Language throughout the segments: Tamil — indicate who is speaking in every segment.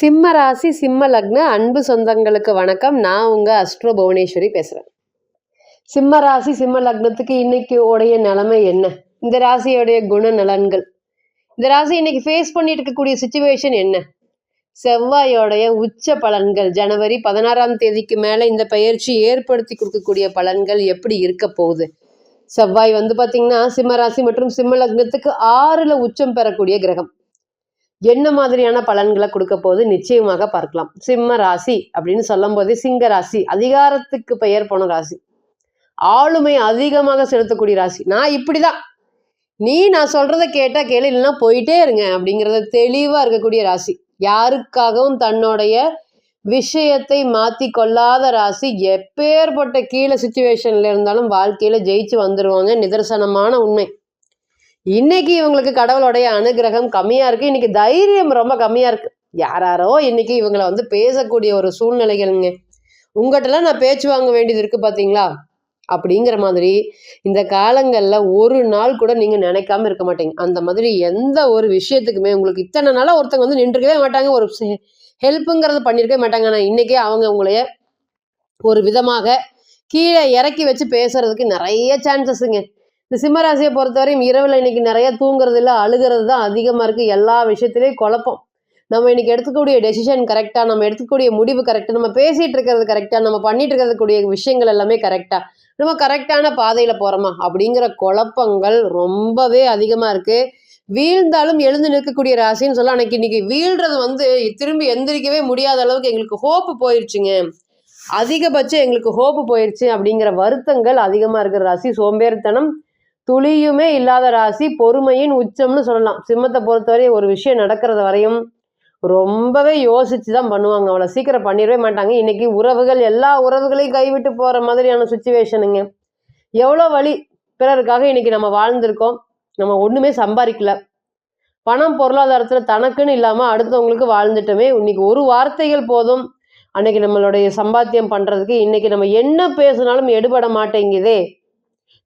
Speaker 1: சிம்ம ராசி சிம்ம லக்ன அன்பு சொந்தங்களுக்கு வணக்கம். நான் உங்க அஸ்ட்ரோ புவனேஸ்வரி பேசுறேன். சிம்ம ராசி சிம்ம லக்னத்துக்கு இன்னைக்கு உடைய நிலைமை என்ன? இந்த ராசியோடைய குணநலன்கள். இந்த ராசி இன்னைக்கு ஃபேஸ் பண்ணிட்டு இருக்கக்கூடிய சுச்சுவேஷன் என்ன? செவ்வாயோடைய உச்ச பலன்கள். ஜனவரி பதினாறாம் தேதிக்கு மேல இந்த பயிற்சி ஏற்படுத்தி கொடுக்கக்கூடிய பலன்கள் எப்படி இருக்க போகுது? செவ்வாய் வந்து பார்த்திங்கன்னா சிம்ம ராசி மற்றும் சிம்ம லக்னத்துக்கு ஆறுல உச்சம் பெறக்கூடிய கிரகம். என்ன மாதிரியான பலன்களை கொடுக்க போது நிச்சயமாக பார்க்கலாம். சிம்ம ராசி அப்படின்னு சொல்லும் போதே சிங்க ராசி அதிகாரத்துக்கு பெயர் போன ராசி. ஆளுமை அதிகமாக செலுத்தக்கூடிய ராசி. நான் இப்படிதான். நீ நான் சொல்றத கேட்டா கேளு இல்லைன்னா போயிட்டே இருங்க அப்படிங்கிறத தெளிவா இருக்கக்கூடிய ராசி. யாருக்காகவும் தன்னுடைய விஷயத்தை மாத்தி கொள்ளாத ராசி. எப்பேற்பட்ட கீழே சுச்சுவேஷன்ல இருந்தாலும் வாழ்க்கையில ஜெயிச்சு வந்துருவாங்க. நிதர்சனமான உண்மை. இன்னைக்கு இவங்களுக்கு கடவுளுடைய அனுகிரகம் கம்மியா இருக்கு. இன்னைக்கு தைரியம் ரொம்ப கம்மியா இருக்கு. யாராரோ இன்னைக்கு இவங்களை வந்து பேசக்கூடிய ஒரு சூழ்நிலைகள்ங்க. உங்கள்கிட்டலாம் நான் பேச்சு வாங்க வேண்டியது இருக்கு பார்த்தீங்களா அப்படிங்கிற மாதிரி இந்த காலங்களில் ஒரு நாள் கூட நீங்கள் நினைக்காம இருக்க மாட்டீங்க. அந்த மாதிரி எந்த ஒரு விஷயத்துக்குமே உங்களுக்கு இத்தனை நாளாக ஒருத்தங்க வந்து நின்றுக்கவே மாட்டாங்க. ஒரு ஹெல்ப்புங்கிறது பண்ணியிருக்கவே மாட்டாங்க. ஆனால் இன்றைக்கே அவங்க உங்களைய ஒரு விதமாக கீழே இறக்கி வச்சு பேசுறதுக்கு நிறைய சான்சஸுங்க இந்த சிம்மராசியை பொறுத்தவரையும் இரவில் இன்னைக்கு நிறைய தூங்குறது இல்லை அழுகிறது தான் அதிகமாக இருக்குது எல்லா விஷயத்துலேயும் குழப்பம். நம்ம இன்னைக்கு எடுத்துக்கூடிய டெசிஷன் கரெக்டாக நம்ம எடுத்துக்கூடிய முடிவு கரெக்டாக நம்ம பேசிகிட்டு இருக்கிறது கரெக்டாக நம்ம பண்ணிட்டு இருக்கக்கூடிய விஷயங்கள் எல்லாமே கரெக்டாக நம்ம கரெக்டான பாதையில் போகிறோமா அப்படிங்கிற குழப்பங்கள் ரொம்பவே அதிகமாக இருக்குது வீழ்ந்தாலும் எழுந்து நிற்கக்கூடிய ராசின்னு சொல்ல அன்னைக்கு இன்னைக்கு வீழ்றது வந்து திரும்பி எந்திரிக்கவே முடியாத அளவுக்கு எங்களுக்கு ஹோப்பு போயிடுச்சுங்க அதிகபட்சம் எங்களுக்கு ஹோப்பு போயிடுச்சு அப்படிங்கிற வருத்தங்கள் அதிகமாக இருக்கிற ராசி சோம்பேறித்தனம். துளியுமே இல்லாத ராசி பொறுமையின் உச்சம்னு சொல்லலாம். சிம்மத்தை பொறுத்தவரை ஒரு விஷயம் நடக்கிறது வரையும் ரொம்பவே யோசிச்சு தான் பண்ணுவாங்க. அவ்வளோ சீக்கிரம் பண்ணிடவே மாட்டாங்க. இன்னைக்கு உறவுகள் எல்லா உறவுகளையும் கைவிட்டு போகிற மாதிரியான சுச்சுவேஷனுங்க எவ்வளோ வழி பிறருக்காக இன்னைக்கு நம்ம வாழ்ந்திருக்கோம். நம்ம ஒன்றுமே சம்பாதிக்கல. பணம் பொருளாதாரத்தில் தனக்குன்னு இல்லாமல் அடுத்தவங்களுக்கு வாழ்ந்துட்டோமே. இன்னைக்கு ஒரு வார்த்தைகள் போதும். அன்னைக்கு நம்மளுடைய சம்பாத்தியம் பண்ணுறதுக்கு இன்னைக்கு நம்ம என்ன பேசினாலும் எடுபட மாட்டேங்குதே.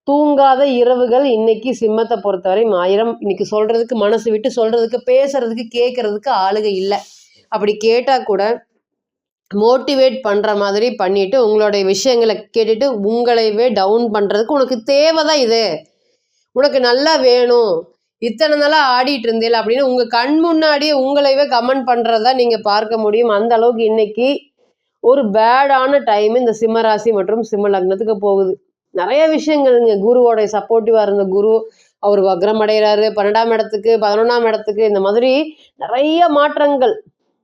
Speaker 1: தூங்காத இரவுகள் இன்னைக்கு சிம்மத்தை பொறுத்தவரை ஆயிரம். இன்னைக்கு சொல்றதுக்கு மனசு விட்டு சொல்றதுக்கு பேசுறதுக்கு கேட்கறதுக்கு ஆளுக இல்லை. அப்படி கேட்டா கூட மோட்டிவேட் பண்ற மாதிரி பண்ணிட்டு உங்களுடைய விஷயங்களை கேட்டுட்டு உங்களைவே டவுன் பண்றதுக்கு உனக்கு தேவைதான் இது. உனக்கு நல்லா வேணும். இத்தனை நாளாக ஆடிட்டு இருந்தேல அப்படின்னு உங்கள் கண் முன்னாடியே உங்களைவே கமெண்ட் பண்ணுறதா நீங்கள் பார்க்க முடியும். அந்த அளவுக்கு இன்னைக்கு ஒரு பேடான டைம் இந்த சிம்ம ராசி மற்றும் சிம்ம லக்னத்துக்கு போகுது. நிறைய விஷயங்கள்ங்க. குருவோடைய சப்போர்ட்டிவாக இருந்த குரு அவர் வக்ரம் அடைகிறாரு பன்னெண்டாம் இடத்துக்கு பதினொன்றாம் இடத்துக்கு இந்த மாதிரி நிறைய மாற்றங்கள்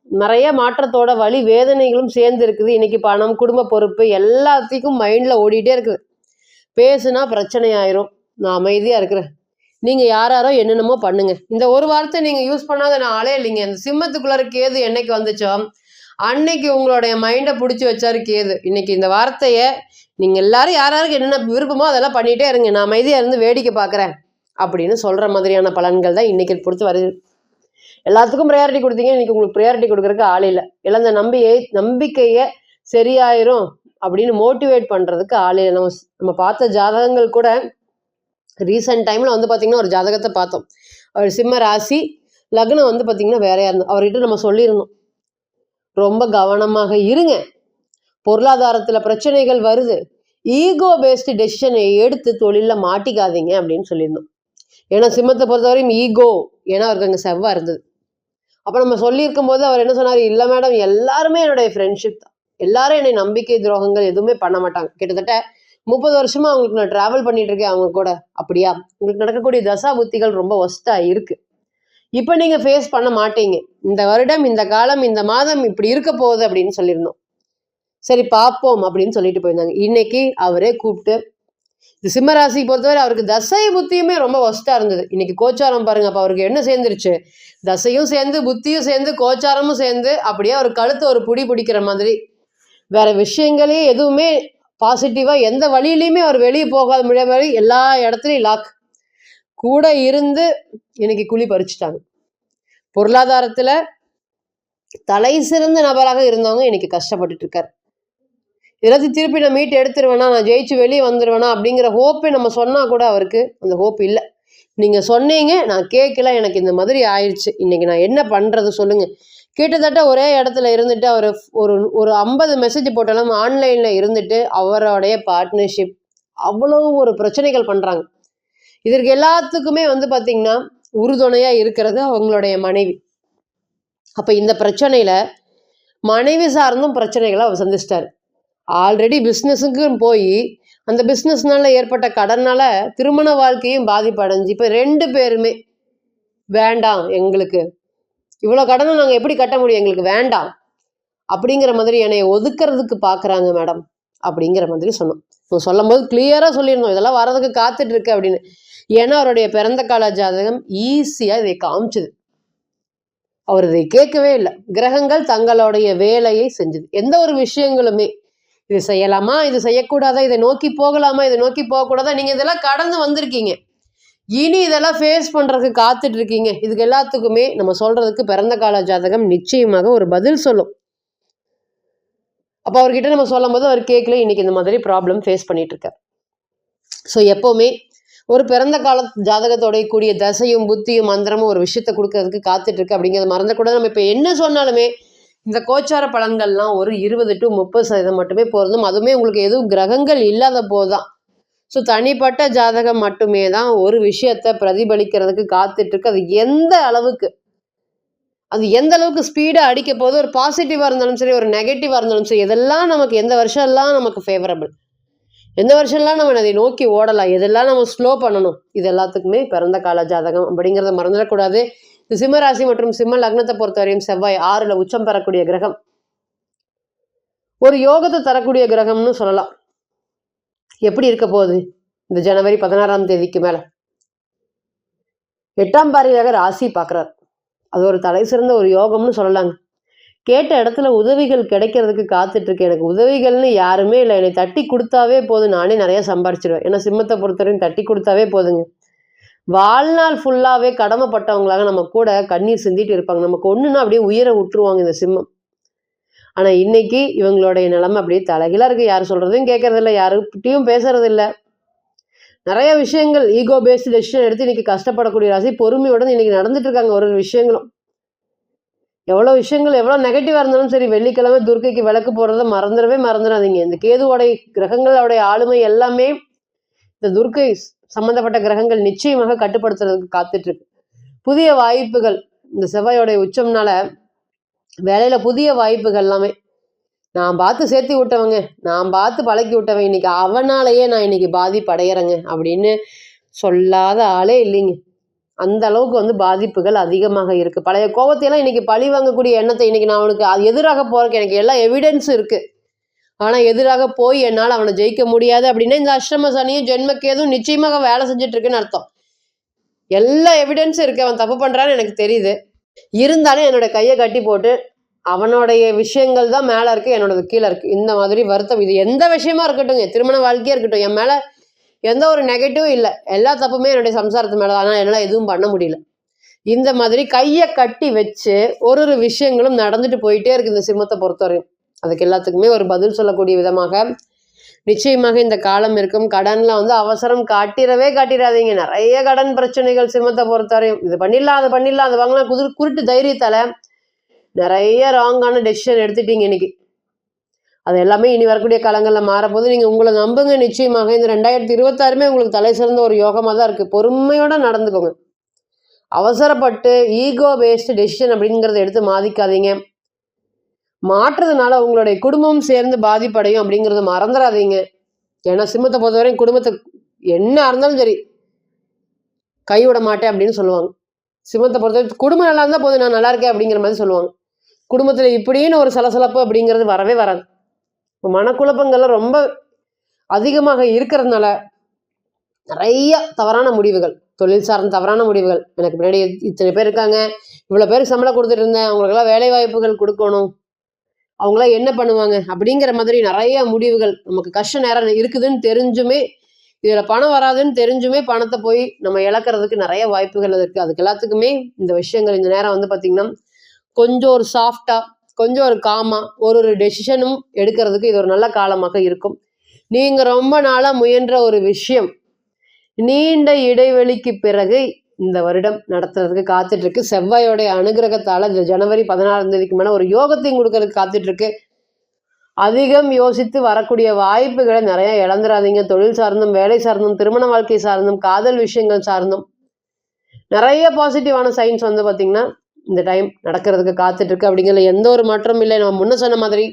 Speaker 1: நிறைய மாற்றத்தோட வழி வேதனைகளும் சேர்ந்து இருக்குது. இன்னைக்கு பணம் குடும்ப பொறுப்பு எல்லாத்துக்கும் மைண்டில் ஓடிட்டே இருக்குது. பேசுனா பிரச்சனை ஆயிரும். நான் அமைதியாக இருக்கிறேன். நீங்கள் யாராரோ என்னென்னமோ பண்ணுங்க. இந்த ஒரு வார்த்தை நீங்கள் யூஸ் பண்ணாத நான் ஆளே இல்லைங்க. இந்த சிம்மத்துக்குள்ளார கேது என்னைக்கு வந்துச்சோ அன்னைக்கு உங்களுடைய மைண்டை பிடிச்சி வச்சாரு கேது. இன்னைக்கு இந்த வார்த்தையை நீங்கள் எல்லாரும் யார் யாருக்கு என்னென்ன விருப்பமோ அதெல்லாம் பண்ணிகிட்டே இருங்க. நான் அமைதியாக இருந்து வேடிக்கை பார்க்குறேன் அப்படின்னு சொல்கிற மாதிரியான பலன்கள் தான் இன்னைக்கு பொறுத்து வருது. எல்லாத்துக்கும் ப்ரையாரிட்டி கொடுத்தீங்க. இன்னைக்கு உங்களுக்கு ப்ரையாரிட்டி கொடுக்குறதுக்கு ஆள் இல்லை. இழந்த நம்பியை நம்பிக்கையை சரியாயிரும் அப்படின்னு மோட்டிவேட் பண்ணுறதுக்கு ஆள் இல்லை. நம்ம நம்ம பார்த்த ஜாதகங்கள் கூட ரீசெண்ட் டைமில் வந்து பார்த்திங்கன்னா ஒரு ஜாதகத்தை பார்த்தோம். அவர் சிம்ம ராசி லக்னம் வந்து பார்த்திங்கன்னா வேறையாக இருந்தோம் அவர்கிட்ட நம்ம சொல்லியிருந்தோம். ரொம்ப கவனமாக இருங்க. பொருளாதாரத்தில் பிரச்சனைகள் வருது. ஈகோ பேஸ்டு டெசிஷனை எடுத்து தொழிலில் மாட்டிக்காதீங்க அப்படின்னு சொல்லியிருந்தோம். ஏன்னா சிம்மத்தை பொறுத்தவரையும் ஈகோ ஏன்னா அவருக்கு அங்கே செவ்வாய் இருந்தது. அப்போ நம்ம சொல்லியிருக்கும் போது அவர் என்ன சொன்னார்? இல்லை மேடம் எல்லாருமே என்னுடைய ஃப்ரெண்ட்ஷிப் தான். எல்லாரும் என்னை நம்பிக்கை துரோகங்கள் எதுவுமே பண்ண மாட்டாங்க. கிட்டத்தட்ட முப்பது வருஷமா அவங்களுக்கு நான் டிராவல் பண்ணிட்டு இருக்கேன் அவங்க கூட. அப்படியா? உங்களுக்கு நடக்கக்கூடிய தசா புத்திகள் ரொம்ப ஒஸ்டா இருக்கு. இப்போ நீங்கள் ஃபேஸ் பண்ண மாட்டீங்க. இந்த வருடம் இந்த காலம் இந்த மாதம் இப்படி இருக்க போகுது அப்படின்னு சொல்லியிருந்தோம் சரி பார்ப்போம் அப்படின்னு சொல்லிட்டு போயிருந்தாங்க. இன்னைக்கு அவரே கூப்பிட்டு இது சிம்மராசி பொறுத்தவரை அவருக்கு தசை புத்தியுமே ரொம்ப ஒஸ்ட்டாக இருந்தது. இன்னைக்கு கோச்சாரம் பாருங்க அப்போ அவருக்கு என்ன சேர்ந்துருச்சு? தசையும் சேர்ந்து புத்தியும் சேர்ந்து கோச்சாரமும் சேர்ந்து அப்படியே அவர் கழுத்து ஒரு புடி பிடிக்கிற மாதிரி. வேற விஷயங்களே எதுவுமே பாசிட்டிவாக எந்த வழியிலையுமே அவர் வெளியே போகாத முடியாத மாதிரி எல்லா இடத்துலையும் லாக் கூட இருந்து இன்னைக்கு குழி பறிச்சுட்டாங்க. பொருளாதாரத்துல தலை சிறந்த நபராக இருந்தவங்க இன்னைக்கு கஷ்டப்பட்டுட்டு இருக்காரு. எல்லாத்தையும் திருப்பி நான் மீட் எடுத்துருவேனா நான் ஜெயிச்சு வெளியே வந்துடுவேனா அப்படிங்கிற ஹோப்பை நம்ம சொன்னா கூட அவருக்கு அந்த ஹோப் இல்லை. நீங்க சொன்னீங்க நான் கேட்கல எனக்கு இந்த மாதிரி ஆயிடுச்சு. இன்னைக்கு நான் என்ன பண்றது சொல்லுங்க. கிட்டத்தட்ட ஒரே இடத்துல இருந்துட்டு அவர் ஒரு ஒரு ஐம்பது மெசேஜ் போட்டாலும் ஆன்லைனில் இருந்துட்டு அவருடைய பார்ட்னர்ஷிப் அவ்வளோ ஒரு பிரச்சனைகள் பண்ணுறாங்க இதற்கு எல்லாத்துக்குமே வந்து பார்த்திங்கன்னா உறுதுணையாக இருக்கிறது அவங்களுடைய மனைவி. அப்போ இந்த பிரச்சனையில் மனைவி சார்ந்தும் பிரச்சனைகளை அவர் சந்திச்சிட்டார். ஆல்ரெடி பிஸ்னஸுக்கு போய் அந்த பிஸ்னஸ்னால ஏற்பட்ட கடனால் திருமண வாழ்க்கையும் பாதிப்படைஞ்சு இப்போ ரெண்டு பேருமே வேண்டாம் எங்களுக்கு. இவ்வளோ கடனை நாங்கள் எப்படி கட்ட முடியும் எங்களுக்கு? வேண்டாம். அப்படிங்கிற மாதிரி என்னை ஒதுக்கிறதுக்கு பார்க்குறாங்க மேடம். அப்படிங்கிற மாதிரி சொன்னோம் சொல்லும் போது கிளியராக சொல்லியிருந்தோம். இதெல்லாம் வரதுக்கு காத்துட்டு இருக்கு அப்படின்னு. ஏன்னா அவருடைய பிறந்த கால ஜாதகம் ஈஸியாக இதை காமிச்சுது. அவர் இதை கேட்கவே இல்லை. கிரகங்கள் தங்களுடைய வேலையை செஞ்சது. எந்த ஒரு விஷயங்களுமே இது செய்யலாமா? இது செய்யக்கூடாதா? இதை நோக்கி போகலாமா? இதை நோக்கி போகக்கூடாதா? நீங்கள் இதெல்லாம் கடந்து வந்திருக்கீங்க. இனி இதெல்லாம் ஃபேஸ் பண்ணுறதுக்கு காத்துட்டு இருக்கீங்க. இதுக்கு எல்லாத்துக்குமே நம்ம சொல்கிறதுக்கு பிறந்த கால ஜாதகம் நிச்சயமாக ஒரு பதில் சொல்லும். அப்போ அவர்கிட்ட நம்ம சொல்லும் போது அவர் கேட்கல. இன்னைக்கு இந்த மாதிரி ப்ராப்ளம் ஃபேஸ் பண்ணிட்டு இருக்கார். ஸோ எப்போவுமே ஒரு பிறந்த கால ஜாதகத்தோடைய கூடிய தசையும் புத்தியும் மந்திரமும் ஒரு விஷயத்தை கொடுக்கறதுக்கு காத்துட்டு இருக்கு அப்படிங்கிறத மறந்துக்கூடாது நம்ம இப்போ என்ன சொன்னாலுமே இந்த கோச்சார பலன்கள்லாம் ஒரு இருபது டு முப்பது சதவீதம் மட்டுமே போகிறதும் அதுவுமே உங்களுக்கு எதுவும் கிரகங்கள் இல்லாத போதுதான். ஸோ தனிப்பட்ட ஜாதகம் மட்டுமே தான் ஒரு விஷயத்தை பிரதிபலிக்கிறதுக்கு காத்துட்டு இருக்கு அது எந்த அளவுக்கு? அது எந்த அளவுக்கு ஸ்பீடாக அடிக்க போகுது? ஒரு பாசிட்டிவாக இருந்தாலும் சரி ஒரு நெகட்டிவாக இருந்தாலும் சரி இதெல்லாம் நமக்கு எந்த வருஷம்லாம் நமக்கு ஃபேவரபிள் எந்த வருஷம்லாம் நம்ம அதை நோக்கி ஓடலாம். எதெல்லாம் நம்ம ஸ்லோ பண்ணணும்? இது எல்லாத்துக்குமே பிறந்த கால ஜாதகம் அப்படிங்கிறத மறந்துடக்கூடாது. இந்த சிம்ம ராசி மற்றும் சிம்ம லக்னத்தை பொறுத்தவரையும் செவ்வாய் ஆறுல உச்சம் பெறக்கூடிய கிரகம். ஒரு யோகத்தை தரக்கூடிய கிரகம்னு சொல்லலாம். எப்படி இருக்க போகுது? இந்த ஜனவரி பதினாறாம் தேதிக்கு மேல. எட்டாம் பாரியாக ராசி பார்க்குறார். அது ஒரு தலை சிறந்த ஒரு யோகம்னு சொல்லலாங்க. கேட்ட இடத்துல உதவிகள் கிடைக்கிறதுக்கு காத்துட்டு எனக்கு உதவிகள்னு யாருமே இல்லை. என்னை தட்டி கொடுத்தாவே போதும். நானே நிறையா சம்பாரிச்சிருவேன். ஏன்னா சிம்மத்தை பொறுத்தவரையும் தட்டி கொடுத்தாவே போதுங்க. வாழ்நாள் ஃபுல்லாகவே கடமைப்பட்டவங்களாக நம்ம கூட கண்ணீர் சிந்திட்டு இருப்பாங்க. நமக்கு ஒன்றுனா அப்படியே உயிரை விட்டுருவாங்க இந்த சிம்மம். ஆனால் இன்னைக்கு இவங்களுடைய நிலைமை அப்படியே தலைகீழாக இருக்குது யார் சொல்கிறதையும் கேட்கறதில்ல யாருக்கிட்டையும் பேசுறதில்ல. நிறைய விஷயங்கள் ஈகோ பேஸ்டு டெசிஷன் எடுத்து இன்னைக்கு கஷ்டப்படக்கூடிய ராசி பொறுமையோட இன்னைக்கு நடந்துட்டு இருக்காங்க. ஒரு ஒரு விஷயங்களும். எவ்வளோ விஷயங்கள் எவ்வளோ நெகட்டிவாக இருந்தாலும் சரி வெள்ளிக்கிழமை துர்க்கைக்கு விளக்கு போடுறத மறந்துடவே மறந்துடாதீங்க. இந்த கேதுவோடைய கிரகங்களோடைய ஆளுமை எல்லாமே இந்த துர்க்கை சம்பந்தப்பட்ட கிரகங்கள் நிச்சயமாக கட்டுப்படுத்துறதுக்கு காத்துட்ருக்கு. புதிய வாய்ப்புகள் இந்த செவ்வாயோடைய உச்சம்னால வேலையில் புதிய வாய்ப்புகள் எல்லாமே. நான் பார்த்து சேர்த்து விட்டவங்க நான் பார்த்து பழக்கி விட்டவன் இன்னைக்கு அவனாலேயே நான் இன்னைக்கு பாதிப்படைகிறேங்க அப்படின்னு சொல்லாத ஆளே இல்லைங்க. அந்த அளவுக்கு வந்து பாதிப்புகள் அதிகமாக இருக்குது பழைய கோபத்தையெல்லாம் இன்றைக்கி பழி வாங்கக்கூடிய எண்ணத்தை இன்றைக்கி நான் அவனுக்கு அது எதிராக போகிறக்கு எனக்கு எல்லா எவிடன்ஸும் இருக்குது ஆனால் எதிராக போய் என்னால் அவனை ஜெயிக்க முடியாது அப்படின்னா இந்த அஷ்டம சனியும் ஜென்மக்கேதும் நிச்சயமாக வேலை செஞ்சிட்ருக்குன்னு அர்த்தம். எல்லா எவிடன்ஸும் இருக்குது அவன் தப்பு பண்ணுறான்னு எனக்கு தெரியுது. இருந்தாலும் என்னோட கையை கட்டி போட்டு அவனுடைய விஷயங்கள் தான் மேலே இருக்குது என்னோடது கீழே இருக்குது இந்த மாதிரி வருத்தம். இது எந்த விஷயமா இருக்கட்டும் திருமண வாழ்க்கையாக இருக்கட்டும். என் மேலே எந்த ஒரு நெகட்டிவும் இல்லை. எல்லா தப்புமே என்னுடைய சம்சாரத்து மேலே ஆனால் என்னால் எதுவும் பண்ண முடியல. இந்த மாதிரி கையை கட்டி வச்சு ஒரு ஒரு விஷயங்களும் நடந்துட்டு போயிட்டே இருக்கு இந்த சிம்மத்தை பொறுத்தவரையும். அதுக்கு எல்லாத்துக்குமே ஒரு பதில் சொல்லக்கூடிய விதமாக நிச்சயமாக இந்த காலம் இருக்கும். கடன்ல வந்து அவசரம் காட்டிடவே காட்டிடாதீங்க. நிறைய கடன் பிரச்சனைகள் சிம்மத்தை பொறுத்தவரையும். இது பண்ணிடலாம் அது பண்ணிடலாம் அது வாங்கலாம். குதிர் குருட்டு தைரியத்தால நிறைய ராங்கான டெசிஷன் எடுத்துட்டீங்க இன்னைக்கு. அது எல்லாமே இனி வரக்கூடிய காலங்களில் மாறப்போது நீங்கள் உங்களை நம்புங்க நிச்சயமாக. இந்த ரெண்டாயிரத்தி இருபத்தாறுமே உங்களுக்கு தலை சிறந்த ஒரு யோகமாக தான் இருக்குது பொறுமையோடு நடந்துக்கோங்க. அவசரப்பட்டு ஈகோ பேஸ்டு டெசிஷன் அப்படிங்கிறத எடுத்து மாதிக்காதீங்க. மாற்றுறதுனால உங்களுடைய குடும்பம் சேர்ந்து பாதிப்படையும் அப்படிங்கிறத மறந்துடாதீங்க ஏன்னா சிம்மத்தை பொறுத்தவரையும் குடும்பத்தை என்ன இருந்தாலும் சரி கைவிட மாட்டேன் அப்படின்னு சொல்லுவாங்க. சிம்மத்தை பொறுத்தவரை குடும்பம் நல்லா இருந்தால் போதும் நான் நல்லா இருக்கேன் அப்படிங்கிற மாதிரி சொல்லுவாங்க. குடும்பத்தில் இப்படின்னு ஒரு சலசலப்பு அப்படிங்கிறது வரவே வராது. மனக்குழப்பங்கள்லாம் ரொம்ப அதிகமாக இருக்கிறதுனால நிறைய தவறான முடிவுகள் தொழில் சார்ந்த தவறான முடிவுகள். எனக்கு முன்னாடி இத்தனை பேர் இருக்காங்க இவ்வளோ பேருக்கு சம்பளம் கொடுத்துட்டு இருந்தேன் அவங்களுக்கெல்லாம் வேலை வாய்ப்புகள் கொடுக்கணும். அவங்களாம் என்ன பண்ணுவாங்க? அப்படிங்கிற மாதிரி நிறைய முடிவுகள் நமக்கு கஷ்ட நேரம் இருக்குதுன்னு தெரிஞ்சுமே இதில் பணம் வராதுன்னு தெரிஞ்சுமே பணத்தை போய் நம்ம இழக்கிறதுக்கு நிறைய வாய்ப்புகள் இருக்குது அதுக்கு எல்லாத்துக்குமே இந்த விஷயங்கள் இந்த நேரம் வந்து பார்த்திங்கன்னா கொஞ்சம் ஒரு சாஃப்டாக கொஞ்சம் ஒரு காமாக ஒரு ஒரு டெசிஷனும் எடுக்கிறதுக்கு இது ஒரு நல்ல காலமாக இருக்கும். நீங்கள் ரொம்ப நாளாக முயன்ற ஒரு விஷயம் நீண்ட இடைவெளிக்கு பிறகு இந்த வருடம் நடத்துறதுக்கு காத்துட்டு இருக்கு செவ்வாயோடைய அனுகிரகத்தால இந்த ஜனவரி பதினாறாம் தேதிக்கு மேலே ஒரு யோகத்தையும் கொடுக்கறதுக்கு காத்துட்டு இருக்கு அதிகம் யோசித்து வரக்கூடிய வாய்ப்புகளை நிறைய இழந்துடாதீங்க தொழில் சார்ந்தும் வேலை சார்ந்தும் திருமண வாழ்க்கை சார்ந்தும் காதல் விஷயங்கள் சார்ந்தும். நிறைய பாசிட்டிவான சைன்ஸ் வந்து பார்த்தீங்கன்னா இந்த டைம் நடக்கிறதுக்கு காத்துட்டு இருக்கு எந்த ஒரு மாற்றமும் இல்லை. நம்ம முன்ன சொன்ன மாதிரி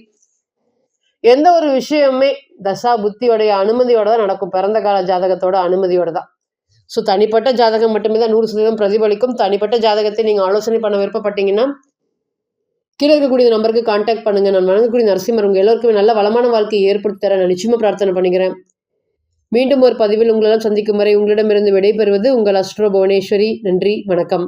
Speaker 1: எந்த ஒரு விஷயமுமே தசா புத்தியோடைய அனுமதியோட தான் நடக்கும். பிறந்த கால ஜாதகத்தோட அனுமதியோட தான். ஸோ தனிப்பட்ட ஜாதகம் மட்டுமே தான் நூறு சதவீதம் பிரதிபலிக்கும். தனிப்பட்ட ஜாதகத்தை நீங்கள் ஆலோசனை பண்ண விருப்பப்பட்டீங்கன்னா கீழே இருக்கக்கூடிய நம்பருக்கு காண்டாக்ட் பண்ணுங்கள் நான் வழங்கக்கூடிய நரசிம்மர் உங்கள் எல்லோருக்குமே நல்ல வளமான வாழ்க்கையை ஏற்படுத்தி தர நான் நிச்சயமாக பிரார்த்தனை பண்ணிக்கிறேன். மீண்டும் ஒரு பதிவில் உங்களெல்லாம் சந்திக்கும் வரை உங்களிடமிருந்து விடைபெறுவது உங்கள் அஸ்ட்ரோ புவனேஸ்வரி. நன்றி வணக்கம்.